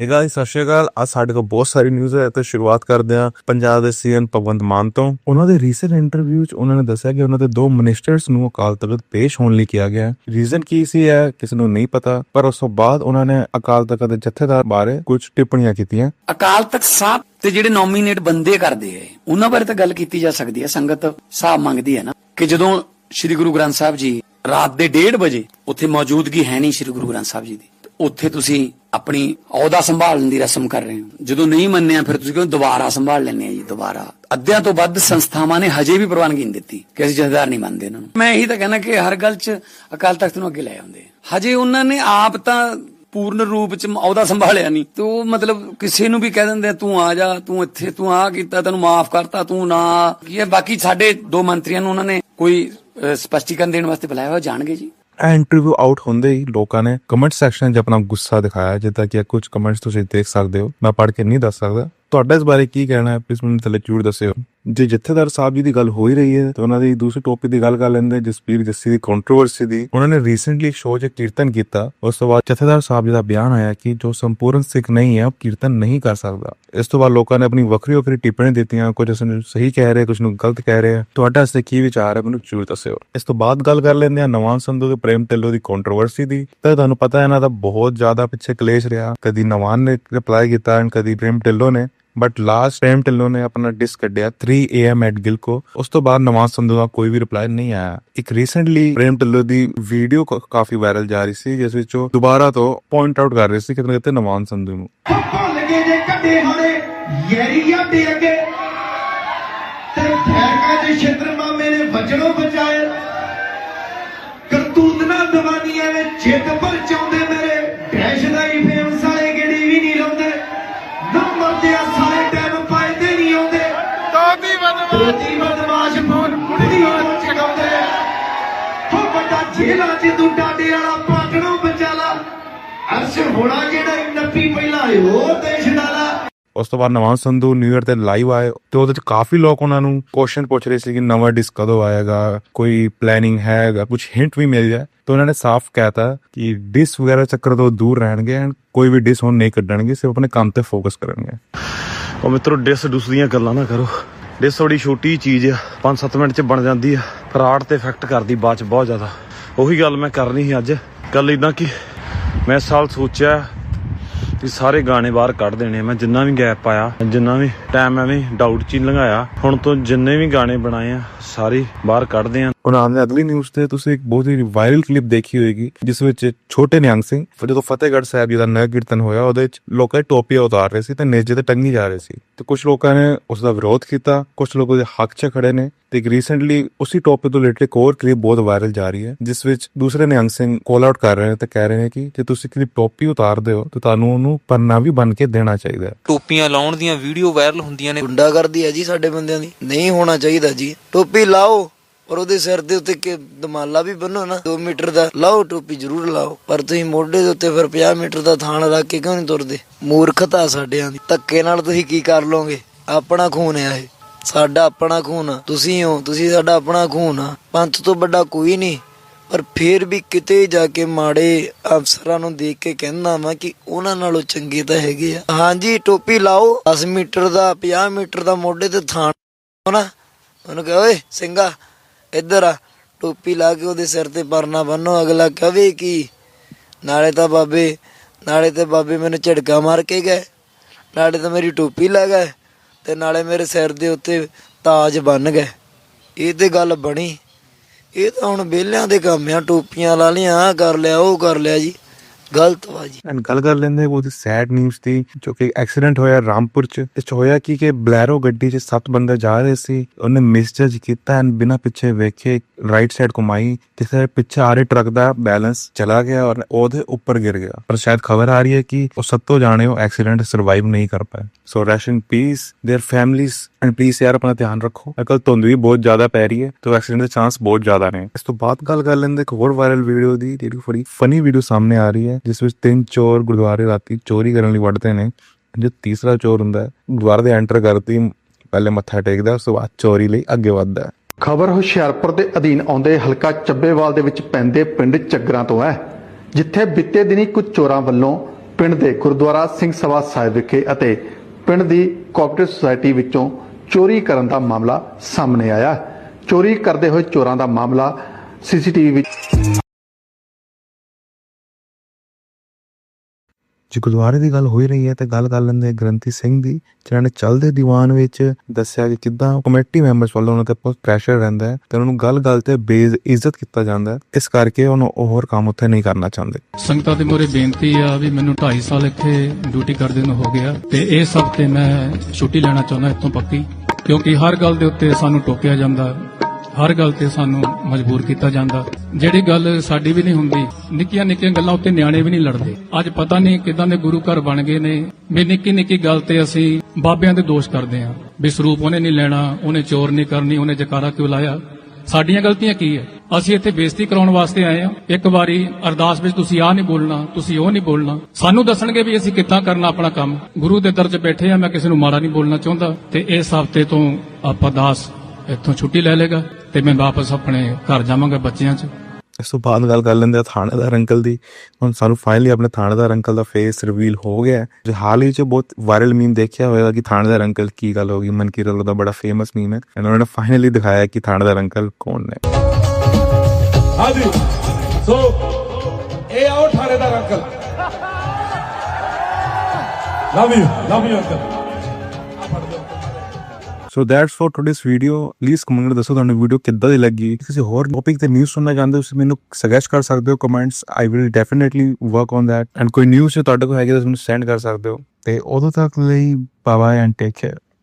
ਇਹ ਗਾਇਸ ਸਤਿ ਸ਼੍ਰੀ ਅਕਾਲ। ਅੱਜ ਸਾਡੇ ਕੋਲ ਬਹੁਤ ਸਾਰੀ ਨਿਊਜ਼ ਹੈ, ਤੇ ਸ਼ੁਰੂਆਤ ਕਰਦੇ ਹਾਂ ਪੰਜਾਬ ਦੇ ਸੀਐਮ ਭਗਵੰਤ ਮਾਨ ਤੋਂ। ਉਹਨਾਂ ਦੇ ਰੀਸੈਂਟ ਇੰਟਰਵਿਊ 'ਚ ਉਹਨਾਂ ਨੇ ਦੱਸਿਆ ਕਿ ਉਹਨਾਂ ਦੇ ਦੋ ਮਿਨਿਸਟਰਸ ਨੂੰ ਅਕਾਲ ਤਖਤ ਪੇਸ਼ ਹੋਣ ਲਈ ਕਿਹਾ ਗਿਆ ਹੈ। ਰੀਜ਼ਨ ਕੀ ਸੀ ਹੈ ਕਿਸੇ ਨੂੰ ਨਹੀਂ ਪਤਾ, ਪਰ ਉਸ ਤੋਂ ਬਾਅਦ ਉਹਨਾਂ ਨੇ ਅਕਾਲ ਤਖਤ ਦੇ ਜਥੇਦਾਰ ਬਾਰੇ ਕੁਝ ਟਿੱਪਣੀਆਂ ਕੀਤੀਆਂ। ਅਕਾਲ ਤਖਤ ਸਾਹਿਬ ਤੇ ਜਿਹੜੇ ਨੋਮੀਨੇਟ ਬੰਦੇ ਕਰਦੇ ਐ ਉਹਨਾਂ ਬਾਰੇ ਤਾਂ ਗੱਲ ਕੀਤੀ ਜਾ ਸਕਦੀ ਹੈ, ਸੰਗਤ ਸਾਹਿਬ ਮੰਗਦੀ ਹੈ ਨਾ। ਕਿ ਜਦੋਂ ਸ੍ਰੀ ਗੁਰੂ ਗ੍ਰੰਥ ਸਾਹਿਬ ਜੀ ਰਾਤ ਦੇ 1:30 ਵਜੇ ਉੱਥੇ ਮੌਜੂਦਗੀ ਹੈ ਨਹੀਂ ਸ੍ਰੀ ਗੁਰੂ ਗ੍ਰੰਥ ਸਾਹਿਬ ਜੀ ਦੀ ਉੱਥੇ ਤੁਸੀਂ ਆਪਣੀ ਅਹੁਦਾ ਸੰਭਾਲਣ ਦੀ ਰਸਮ ਕਰ ਰਹੇ ਹੋ। ਜਦੋਂ ਨਹੀਂ ਮੰਨਿਆ ਫਿਰ ਤੁਸੀਂ ਕਹਿੰਦੇ ਦੁਬਾਰਾ ਸੰਭਾਲ ਲੈਣੇ ਆ ਜੀ, ਦੁਬਾਰਾ? ਅੱਧਿਆਂ ਤੋਂ ਵੱਧ ਸੰਸਥਾਵਾਂ ਨੇ ਹਜੇ ਵੀ ਪ੍ਰਵਾਨਗੀ ਨਹੀਂ ਦਿੱਤੀ ਕਿ ਅਸੀਂ ਜਥੇਦਾਰ ਨਹੀਂ ਮੰਨਦੇ ਇਹਨਾਂ ਨੂੰ। ਮੈਂ ਇਹੀ ਤਾਂ ਕਹਿੰਦਾ ਕਿ ਹਰ ਗੱਲ 'ਚ ਅਕਾਲ ਤਖਤ ਨੂੰ ਅੱਗੇ ਲੈ ਆਉਂਦੇ ਹਜੇ ਉਹਨਾਂ ਨੇ ਆਪ ਤਾਂ ਪੂਰਨ ਰੂਪ ਚ ਅਹੁਦਾ ਸੰਭਾਲਿਆ ਨਹੀਂ। ਤੇ ਉਹ ਮਤਲਬ ਕਿਸੇ ਨੂੰ ਵੀ ਕਹਿ ਦਿੰਦੇ ਤੂੰ ਆ ਜਾ, ਤੂੰ ਇੱਥੇ, ਤੂੰ ਆ ਕੀਤਾ, ਤੈਨੂੰ ਮਾਫ ਕਰਤਾ, ਤੂੰ ਨਾ ਕੀ ਹੈ? ਬਾਕੀ ਸਾਡੇ ਦੋ ਮੰਤਰੀਆਂ ਨੂੰ ਉਹਨਾਂ ਨੇ ਕੋਈ ਸਪਸ਼ਟੀਕਰਨ ਦੇਣ ਵਾਸਤੇ ਬੁਲਾਇਆ ਹੋਇਆ ਜਾਣਗੇ ਜੀ। ਇੰਟਰਵਿਊ ਆਊਟ ਹੁੰਦੇ ਹੀ ਲੋਕਾਂ ਨੇ ਕਮੈਂਟ ਸੈਕਸ਼ਨ 'ਚ ਆਪਣਾ ਗੁੱਸਾ ਦਿਖਾਇਆ, ਜਿੱਦਾਂ ਕਿ ਕੁਝ ਕਮੈਂਟਸ ਤੁਸੀਂ ਦੇਖ ਸਕਦੇ ਹੋ। ਮੈਂ ਪੜ੍ਹ ਕੇ ਨਹੀਂ ਦੱਸ ਸਕਦਾ। ਤੁਹਾਡਾ ਇਸ ਬਾਰੇ ਕੀ ਕਹਿਣਾ ਹੈ? ਪਲੀਜ਼ ਮੈਨੂੰ ਥੱਲੇ ਜ਼ਰੂਰ ਦੱਸਿਓ। ਜੇ ਜਥੇਦਾਰ ਸਾਹਿਬ ਜੀ ਦੀ ਗੱਲ ਹੋ ਹੀ ਰਹੀ ਹੈ, ਤਾਂ ਉਹਨਾਂ ਦੀ ਦੂਸਰੇ ਟੌਪਿਕ ਦੀ ਗੱਲ ਕਰ ਲੈਂਦੇ ਜਸਪੀਰ ਜੱਸੀ ਦੀ ਕੰਟਰੋਵਰਸੀ ਦੀ। ਉਹਨਾਂ ਨੇ ਰੀਸੈਂਟਲੀ ਸ਼ੋਅ 'ਚ ਕੀਰਤਨ ਕੀਤਾ, ਉਸ ਤੋਂ ਬਾਅਦ ਜਥੇਦਾਰ ਸਾਹਿਬ ਜੀ ਦਾ ਬਿਆਨ ਆਇਆ ਕਿ ਜੋ ਸੰਪੂਰਨ ਸਿੱਖ ਨਹੀਂ ਹੈ, ਉਹ ਕੀਰਤਨ ਨਹੀਂ ਕਰ ਸਕਦਾ। ਇਸ ਤੋਂ ਬਾਅਦ ਲੋਕਾਂ ਨੇ ਆਪਣੀ ਵੱਖਰੀ ਵੱਖਰੀ ਟਿੱਪਣੀ ਦਿੱਤੀਆਂ, ਕੁਝ ਉਸ ਨੂੰ ਸਹੀ ਕਹਿ ਰਹੇ, ਕੁਝ ਨੂੰ ਗਲਤ ਕਹਿ ਰਹੇ। ਆ ਤੁਹਾਡਾ ਇਸ ਤੇ ਕੀ ਵਿਚਾਰ ਹੈ, ਮੈਨੂੰ ਜ਼ਰੂਰ ਦੱਸਿਓ। ਇਸ ਤੋਂ ਬਾਅਦ ਗੱਲ ਕਰ ਲੈਂਦੇ ਆ ਨਵਾਜ਼ ਸੰਧੂ ਤੇ ਪ੍ਰੇਮ ਢਿੱਲੋਂ ਦੀ ਕੰਟਰੋਵਰਸੀ ਦੀ। ਤਾਂ ਤੁਹਾਨੂੰ ਪਤਾ ਹੈ ਇਹਨਾਂ ਦਾ ਬਹੁਤ ਜ਼ਿਆਦਾ ਪਿੱਛੇ ਕਲੇਸ਼ ਰਿਹਾ। ਕਦੀ ਨਵਾਜ਼ ਨੇ ਰਿਪਲਾਈ ਕੀਤਾ ਐਂਡ ਕਦੀ ਪ੍ਰੇਮ ਢਿੱਲੋਂ ਨੇ। ਬਟ ਲਾਸਟ ਪ੍ਰੇਮ ਢਿੱਲੋਂ ਨੇ ਆਪਣਾ ਡਿਸ ਕੱਢਿਆ 3 am at ਗਿਲਕੋ। ਉਸ ਤੋਂ ਬਾਅਦ ਨਵਾਜ਼ ਸੰਧੂ ਦਾ ਕੋਈ ਵੀ ਰਿਪਲਾਈ ਨਹੀਂ ਆਇਆ। ਇੱਕ ਰੀਸੈਂਟਲੀ ਪ੍ਰੇਮ ਢਿੱਲੋਂ ਦੀ ਵੀਡੀਓ ਕਾਫੀ ਵਾਇਰਲ ਜਾ ਰਹੀ ਸੀ, ਜਿਸ ਵਿੱਚ ਉਹ ਦੁਬਾਰਾ ਤੋਂ ਪੁਆਇੰਟ ਆਊਟ ਕਰ ਰਹੇ ਸੀ ਕਿਤੇ ਕਿਤੇ ਨਵਾਜ਼ ਸੰਧੂ ਨੂੰ। ਭੁੱਲ ਗਏ ਜੇ ਕੱਢੇ ਹਾਲੇ, ਯੈਰੀਆ ਦੇ ਅੱਗੇ। ਤੇ ਫੈਰਕਾ ਦੇ ਛੇਤਰ ਮਾਮੇ ਨੇ ਵਜਣੋਂ ਬਚਾਏ ਕਰਤੂਤ ਨਾ ਦਵਾਨੀਆਂ ਨੇ ਜਿੱਤ ਪਰ ਚਾਉਂਦੇ ਜੇਲਾ ਚ ਤੂੰ ਡਾਡੇ ਵਾਲਾ ਪਾਟਣੋਂ ਬਚਾਲਾ। ਅਰਸ਼ ਹੋਣਾ ਜਿਹੜਾ ਹੀ ਨੱਪੀ ਪਹਿਲਾਂ ਉਹ ਦੇਸ਼ ਡਾਲਾ ਉਸ ਤੋਂ ਬਾਅਦ ਨਵਾਜ਼ ਸੰਧੂ ਨਿਊ ਇਅਰ ਤੇ ਲਾਈਵ ਆਏ। ਤੇ ਉਹਦੇ ਚ ਕਾਫੀ ਲੋਕ ਉਹਨਾਂ ਨੂੰ ਕੁਐਸਚਨ ਪੁੱਛ ਰਹੇ ਸੀ ਕਿ ਨਵਾਂ ਡਿਸਕ ਕਦੋਂ ਆਏਗਾ ਕੋਈ ਪਲੈਨਿੰਗ ਹੈਗਾ ਕੁਝ ਹਿੰਟ ਵੀ ਮਿਲ ਜਾਏ ਤਾਂ ਉਹਨਾਂ ਨੇ ਸਾਫ਼ ਕਹਿਤਾ ਕਿ ਡਿਸ ਵਗੈਰਾ ਚੱਕਰ ਤੋਂ ਦੂਰ ਰਹਿਣਗੇ ਐਂਡ ਕੋਈ ਵੀ ਡਿਸ ਹੁਣ ਨਹੀਂ ਕੱਢਣਗੇ ਸਿਰਫ ਆਪਣੇ ਕੰਮ ਤੇ ਫੋਕਸ ਕਰਨਗੇ। ਉਹ ਮਿੱਤਰੋ ਡਿਸ ਡੁਸ ਦੀਆਂ ਗੱਲਾਂ ਨਾ ਕਰੋ। ਡਿਸ ਥੋੜੀ ਛੋਟੀ ਚੀਜ਼ ਆ 5-7 ਮਿੰਟ ਚ ਬਣ ਜਾਂਦੀ ਆ। ਪਰ ਆਰਟ ਤੇ ਇਫੈਕਟ ਕਰਦੀ ਬਾਅਦ ਚ ਬਹੁਤ ਜ਼ਿਆਦਾ। ਉਹੀ ਗੱਲ ਮੈਂ ਕਰਨੀ ਸੀ ਅੱਜ। ਕੱਲ ਇਦਾਂ ਕਿ ਮੈਂ ਇਸ ਸਾਲ ਸੋਚਿਆ ਕਿ ਸਾਰੇ ਗਾਣੇ ਬਾਹਰ ਕੱਢ ਦੇਣੇ ਮੈਂ ਜਿੰਨਾ ਵੀ ਗੈਪ ਪਾਇਆ ਜਿੰਨਾ ਵੀ ਟਾਈਮ ਐਵੇਂ ਡਾਊਟ ਚ ਹੀ ਲੰਘਾਇਆ, ਹੁਣ ਤੋਂ ਜਿੰਨੇ ਵੀ ਗਾਣੇ ਬਣਾਏ ਆ, ਸਾਰੇ ਬਾਹਰ ਕੱਢਦੇ ਆ। ਉਹਨਾਂ ਨੇ ਅਗਲੀ ਨਿਊਜ਼ ਤੇ ਤੁਸੀਂ ਇੱਕ ਬਹੁਤ ਹੀ ਵਾਇਰਲ ਕਲਿੱਪ ਦੇਖੀ ਹੋਏਗੀ ਜਿਸ ਵਿੱਚ ਛੋਟੇ ਨਿਹੰਗ ਸਿੰਘ ਜਦੋਂ ਫਤਿਹਗੜ੍ਹ ਸਾਹਿਬ ਜੀ ਦਾ ਨਗਰ ਕੀਰਤਨ ਹੋਇਆ ਉਹਦੇ ਵਿੱਚ ਲੋਕਾਂ ਦੀ ਟੋਪੀਆਂ ਉਤਾਰ ਰਹੇ ਸੀ ਤੇ ਨੇਜੇ ਤੇ ਟੰਗੀ ਜਾ ਰਹੇ ਸੀ ਤੇ ਕੁਝ ਲੋਕਾਂ ਨੇ ਉਸ ਦਾ ਵਿਰੋਧ ਕੀਤਾ ਕੁਝ ਲੋਕ ਉਹਦੇ ਹੱਕ 'ਚ ਖੜੇ ਨੇ ਤੇ ਇੱਕ ਰੀਸੈਂਟਲੀ ਉਸੇ ਟੌਪਿਕ ਤੋਂ ਰਿਲੇਟਡ ਇੱਕ ਹੋਰ ਕਲਿੱਪ ਬਹੁਤ ਵਾਇਰਲ ਜਾ ਰਹੀ ਹੈ ਜਿਸ ਵਿੱਚ ਦੂਸਰੇ ਨਿਹੰਗ ਸਿੰਘ ਕਾਲ ਆਊਟ ਕਰ ਰਹੇ ਨੇ ਤੇ ਕਹਿ ਰਹੇ ਨੇ ਕਿ ਜੇ ਤੁਸੀਂ ਕਿਤੇ ਟੋਪੀ ਉਤਾਰਦੇ ਹੋ ਤਾਂ ਤੁਹਾਨੂੰ ਉਹਨੂੰ ਪੰਨਾ ਵੀ ਬਣ ਕੇ ਦੇਣਾ ਚਾਹੀਦਾ ਹੈ। ਟੋਪੀਆਂ ਲਾਉਣ ਦੀਆਂ ਵੀਡੀਓ ਵਾਇਰਲ ਹੁੰਦੀਆਂ ਨੇ। ਗੁੰਡਾਗਰਦੀ ਹੈ ਜੀ ਸਾਡੇ ਬੰਦਿਆਂ ਦੀ। ਨਹੀਂ ਹੋਣਾ ਚਾਹੀਦਾ ਜੀ। ਟੋਪੀ ਲਾਓ। ਪਰ ਉਹਦੇ ਸਿਰ ਦੇ ਉੱਤੇ ਕਿ ਦਮਾਲਾ ਵੀ ਬੰਨੋ ਨਾ 2 ਮੀਟਰ ਦਾ, ਲਾਓ ਟੋਪੀ ਜ਼ਰੂਰ ਲਾਓ। ਪਰ ਤੁਸੀਂ ਮੋਢੇ ਦੇ ਉੱਤੇ ਫਿਰ 50 ਮੀਟਰ ਦਾ ਥਾਣ ਰੱਖ ਕੇ ਕਿਉਂ ਨਹੀਂ ਤੁਰਦੇ? ਮੂਰਖਤਾ ਸਾਡਿਆਂ ਦੀ। ਧੱਕੇ ਨਾਲ ਤੁਸੀਂ ਕੀ ਕਰ ਲੋਗੇ ਆਪਣਾ ਖੂਨ ਹੈ ਇਹ। ਸਾਡਾ ਆਪਣਾ ਖੂਨ ਆ। ਤੁਸੀਂ ਹੋ, ਤੁਸੀਂ ਸਾਡਾ ਆਪਣਾ ਖੂਨ ਆ। ਪੰਥ ਤੋਂ ਵੱਡਾ ਕੋਈ ਨਹੀਂ। ਪਰ ਫੇਰ ਵੀ ਕਿਤੇ ਜਾ ਕੇ ਮਾੜੇ ਅਫਸਰਾਂ ਨੂੰ ਦੇਖ ਕੇ ਕਹਿੰਦਾ ਵਾਂ ਕਿ ਉਹਨਾਂ ਨਾਲੋਂ ਚੰਗੇ ਤਾਂ ਹੈਗੇ ਆ। ਹਾਂਜੀ, ਟੋਪੀ ਲਾਓ। 10 ਮੀਟਰ ਦਾ 50 ਮੀਟਰ ਦਾ ਮੋਢੇ ਤੇ ਥਾਣ ਨਾ। ਉਹਨੂੰ ਕਹੇ, ਓਏ, ਸਿੰਘਾ ਇੱਧਰ ਆ, ਟੋਪੀ ਲਾ ਕੇ ਉਹਦੇ ਸਿਰ ਤੇ ਪਰਨਾ ਬੰਨੋ ਅਗਲਾ ਕਵੇ ਕੀ? ਨਾਲੇ ਤਾਂ ਬਾਬੇ, ਨਾਲੇ ਤੇ ਬਾਬੇ ਮੈਨੂੰ ਝਟਕਾ ਮਾਰ ਕੇ ਗਏ। ਨਾਲੇ ਤਾਂ ਮੇਰੀ ਟੋਪੀ ਲਾ ਗਏ ਤੇ ਨਾਲੇ ਮੇਰੇ ਸਿਰ ਦੇ ਉੱਤੇ ਤਾਜ ਬੰਨ ਗਏ। ਇਹ ਤੇ ਗੱਲ ਬਣੀ। ਇਹ ਤਾਂ ਹੁਣ ਵਿਹਲਿਆਂ ਦੇ ਕੰਮ ਆ, ਟੋਪੀਆਂ ਲਾ ਲਿਆ ਆਹ ਕਰ ਲਿਆ, ਉਹ ਕਰ ਲਿਆ ਜੀ। ਗਲਤ ਵਾ ਜੀ ਐਂਡ ਗੱਲ ਕਰ ਲੈਂਦੇ ਬਹੁਤ ਹੀ ਸੈਡ ਨਿਊਜ਼ ਦੀ ਜੋ ਕਿ ਐਕਸੀਡੈਂਟ ਹੋਇਆ ਰਾਮਪੁਰ ਚ ਇਸ ਚ ਹੋਇਆ ਕੀ ਕਿ ਬਲੈਰੋ ਗੱਡੀ 'ਚ ਸੱਤ ਬੰਦੇ ਜਾ ਰਹੇ ਸੀ ਉਹਨੇ ਮਿਸਜਜ ਕੀਤਾ ਐਂਡ ਬਿਨਾਂ ਪਿੱਛੇ ਵੇਖੇ ਰਾਈਟ ਸਾਈਡ ਘੁਮਾਈ ਤੇ ਫਿਰ ਪਿੱਛੇ ਆ ਰਹੇ ਟਰੱਕ ਦਾ ਬੈਲੈਂਸ ਚਲਾ ਗਿਆ ਔਰ ਉਹਦੇ ਉੱਪਰ ਗਿਰ ਗਿਆ ਪਰ ਸ਼ਾਇਦ ਖਬਰ ਆ ਰਹੀ ਹੈ ਕਿ ਉਹ ਸੱਤੋਂ ਜਾਣੇ ਉਹ ਐਕਸੀਡੈਂਟ ਸਰਵਾਈਵ ਨਹੀਂ ਕਰ ਪਾਏ so ration piece there families and please ਯਾਰ ਆਪਣਾ ਧਿਆਨ ਰੱਖੋ ਅਕਲ ਧੁੰਦ ਵੀ ਬਹੁਤ ਜ਼ਿਆਦਾ ਪੈ ਰਹੀ ਹੈ ਤੇ ਐਕਸੀਡੈਂਟ ਦੇ ਚਾਂਸ ਬਹੁਤ ਜ਼ਿਆਦਾ ਨੇ ਇਸ ਤੋਂ ਬਾਅਦ ਗੱਲ ਕਰ ਲੈਂਦੇ ਇੱਕ ਹੋਰ ਵਾਇਰਲ ਵੀਡੀਓ ਦੀ ਜਿਹੜੀ ਬੜੀ ਫਨੀ ਵੀਡੀਓ ਸਾਹਮਣੇ ਆ ਰਹੀ ਹੈ ਜਿਸ ਵਿੱਚ ਤਿੰਨ ਚੋਰ ਗੁਰਦੁਆਰੇ ਰਾਤੀ ਚੋਰੀ ਕਰਨ ਲਈ ਵੜਦੇ ਨੇ। ਜੋ ਤੀਸਰਾ ਚੋਰ ਹੁੰਦਾ ਗੁਰਦੁਆਰੇ ਦੇ ਐਂਟਰ ਕਰਦੀ ਪਹਿਲੇ ਮੱਥਾ ਟੇਕਦਾ, ਉਸ ਤੋਂ ਬਾਅਦ ਚੋਰੀ ਲਈ ਅੱਗੇ ਵੱਧਦਾ ਖਬਰ ਹੁਸ਼ਿਆਰਪੁਰ ਦੇ ਅਧੀਨ ਆਉਂਦੇ ਹਲਕਾ ਚੱਬੇਵਾਲ ਦੇ ਵਿੱਚ ਪੈਂਦੇ ਪਿੰਡ ਚੱਗਰਾਂ ਤੋਂ ਹੈ, ਜਿੱਥੇ ਬੀਤੇ ਦਿਨੀ ਕੁਝ ਚੋਰਾਂ ਵੱਲੋਂ ਪਿੰਡ ਦੇ ਗੁਰਦੁਆਰਾ ਸਿੰਘ ਸਭਾ ਸਾਹਿਬ ਵਿਖੇ ਅਤੇ ਪਿੰਡ ਦੀ ਕੋਆਪਰੇਟਿਵ ਸੁਸਾਇਟੀ ਵਿੱਚੋਂ ਚੋਰੀ ਕਰਨ ਦਾ ਮਾਮਲਾ ਸਾਹਮਣੇ ਆਇਆ। ਚੋਰੀ ਕਰਦੇ ਹੋਏ ਚੋਰਾਂ ਦਾ ਮਾਮਲਾ ਸੀਸੀਟੀਵੀ ਵਿੱਚ ਜੇ ਗੁਰਦੁਆਰੇ ਦੀ ਗੱਲ ਹੋਈ ਰਹੀ ਹੈ ਤੇ ਗੱਲ ਕਰ ਲੈਂਦੇ ਗ੍ਰੰਥੀ ਸਿੰਘ ਦੀ, ਜਿਨ੍ਹਾਂ ਨੇ ਚੱਲਦੇ ਦੀਵਾਨ ਵਿੱਚ ਦੱਸਿਆ ਕਿ ਕਿੱਦਾਂ ਕਮੇਟੀ ਮੈਂਬਰਸ ਵੱਲੋਂ ਉਹਨਾਂ ਤੇ ਬਹੁਤ ਪ੍ਰੈਸ਼ਰ ਰਹਿੰਦਾ ਹੈ ਤੇ ਉਹਨਾਂ ਨੂੰ ਗੱਲ-ਗੱਲ ਤੇ ਬੇਇੱਜ਼ਤ ਇੱਜ਼ਤ ਕੀਤਾ ਜਾਂਦਾ ਹੈ। ਇਸ ਕਰਕੇ ਉਹਨੂੰ ਉਹ ਹੋਰ ਕੰਮ ਉੱਥੇ ਨਹੀਂ ਕਰਨਾ ਚਾਹੁੰਦੇ। ਸੰਗਤਾਂ ਦੇ ਮੋਰੇ ਬੇਨਤੀ ਆ ਵੀ ਮੈਨੂੰ 2.5 ਸਾਲ ਇੱਥੇ ਡਿਊਟੀ ਕਰਦੇ ਨੂੰ ਹੋ ਗਿਆ ਤੇ ਇਸ ਹਫ਼ਤੇ ਮੈਂ ਛੁੱਟੀ ਲੈਣਾ ਚਾਹੁੰਦਾ ਇੱਥੋਂ ਪੱਕੀ, ਕਿਉਂਕਿ ਹਰ ਗੱਲ ਦੇ ਉੱਤੇ ਸਾਨੂੰ ਟੋਕਿਆ ਜਾਂਦਾ ਹਰ ਗੱਲ ਤੇ ਸਾਨੂੰ ਮਜਬੂਰ ਕੀਤਾ ਜਾਂਦਾ। ਜਿਹੜੀ ਗੱਲ ਸਾਡੀ ਵੀ ਨਹੀਂ ਹੁੰਦੀ, ਨਿੱਕੀਆਂ ਨਿੱਕੀਆਂ ਗੱਲਾਂ ਉੱਤੇ ਨਿਆਣੇ ਵੀ ਨਹੀਂ ਲੜਦੇ। ਅੱਜ ਪਤਾ ਨਹੀਂ ਕਿਦਾਂ ਦੇ ਗੁਰੂ ਘਰ ਬਣ ਗਏ ਨੇ। ਵੀ ਨਿੱਕੀ ਨਿੱਕੀ ਗੱਲ ਤੇ ਅਸੀਂ ਬਾਬਿਆਂ ਦੇ ਦੋਸ਼ ਕਰਦੇ ਹਾਂ। ਵੀ ਸਰੂਪ ਉਹਨੇ ਨਹੀਂ ਲੈਣਾ, ਉਹਨੇ ਚੋਰ ਨਹੀਂ ਕਰਨੀ, ਉਹਨੇ ਜਕਾਰਾ ਕਿਉਂ ਲਾਇਆ? ਸਾਡੀਆਂ ਗਲਤੀਆਂ ਕੀ ਹੈ? ਅਸੀਂ ਇੱਥੇ ਬੇਇੱਜ਼ਤੀ ਕਰਾਉਣ ਵਾਸਤੇ ਆਏ ਹਾਂ। ਇੱਕ ਵਾਰੀ ਅਰਦਾਸ ਵਿੱਚ ਤੁਸੀਂ ਆਹ ਨਹੀਂ ਬੋਲਣਾ, ਤੁਸੀਂ ਉਹ ਨਹੀਂ ਬੋਲਣਾ। ਸਾਨੂੰ ਦੱਸਣਗੇ ਵੀ ਅਸੀਂ ਕਿੱਦਾਂ ਕਰਨਾ ਆਪਣਾ ਕੰਮ। ਗੁਰੂ ਦੇ ਦਰ 'ਚ ਬੈਠੇ ਆ ਮੈਂ ਕਿਸੇ ਨੂੰ ਮਾੜਾ ਨਹੀਂ ਬੋਲਣਾ ਚਾਹੁੰਦਾ। ਤੇ ਇਸ ਹਫ਼ਤੇ ਤੋਂ ਆਪਾਂ ਦਾਸ ਇੱਥੋਂ ਛੁੱਟੀ ਲੈ ਲੇਗਾ ਤੇ ਮੈਂ ਵਾਪਸ ਆਪਣੇ ਘਰ ਜਾਵਾਂਗਾ ਬੱਚਿਆਂ 'ਚ। ਇਸ ਤੋਂ ਬਾਅਦ ਗੱਲ ਕਰ ਲੈਂਦੇ ਆ ਥਾਣੇਦਾਰ ਅੰਕਲ ਦੀ। ਹੁਣ ਸਾਨੂੰ ਫਾਈਨਲੀ ਆਪਣੇ ਥਾਣੇਦਾਰ ਅੰਕਲ ਦਾ ਫੇਸ ਰਿਵੀਲ ਹੋ ਗਿਆ। ਜੋ ਹਾਲ ਹੀ ਚ ਬਹੁਤ ਵਾਇਰਲ ਮੀਮ ਦੇਖਿਆ ਹੋਵੇਗਾ ਕਿ ਥਾਣੇਦਾਰ ਅੰਕਲ ਕੀ ਗੱਲ ਹੋ ਗਈ ਮਨਕੀਰ ਵੱਲੋਂ ਦਾ ਬੜਾ ਫੇਮਸ ਮੀਮ ਹੈ। ਇਹਨਾਂ ਨੇ ਫਾਈਨਲੀ ਦਿਖਾਇਆ ਕਿ ਥਾਣੇਦਾਰ ਅੰਕਲ ਕੌਣ ਨੇ। ਹਾਂਜੀ। ਸੋ ਇਹ ਆਓ ਥਾਣੇਦਾਰ uncle. Love you love you uncle so that's for today's video please comment ਦੱਸੋ ਤੁਹਾਨੂੰ ਵੀਡੀਓ ਕਿੱਦਾਂ ਦੀ ਲੱਗੀ? ਕਿਸੇ ਹੋਰ ਟੌਪਿਕ ਤੇ ਨਿਊਜ਼ ਸੁਣਨਾ ਚਾਹੁੰਦੇ ਹੋ, ਤੁਸੀਂ ਮੈਨੂੰ ਸੁਜੈਸਟ ਕਰ ਸਕਦੇ ਹੋ comments I will definitely work on that and ਕੋਈ ਨਿਊਜ਼ ਜੇ ਤੁਹਾਡੇ ਕੋਲ ਹੈਗੀ ਤਾਂ ਮੈਨੂੰ ਸੈਂਡ ਕਰ ਸਕਦੇ ਹੋ। ਤੇ ਉਦੋਂ ਤੱਕ ਲਈ bye bye and take care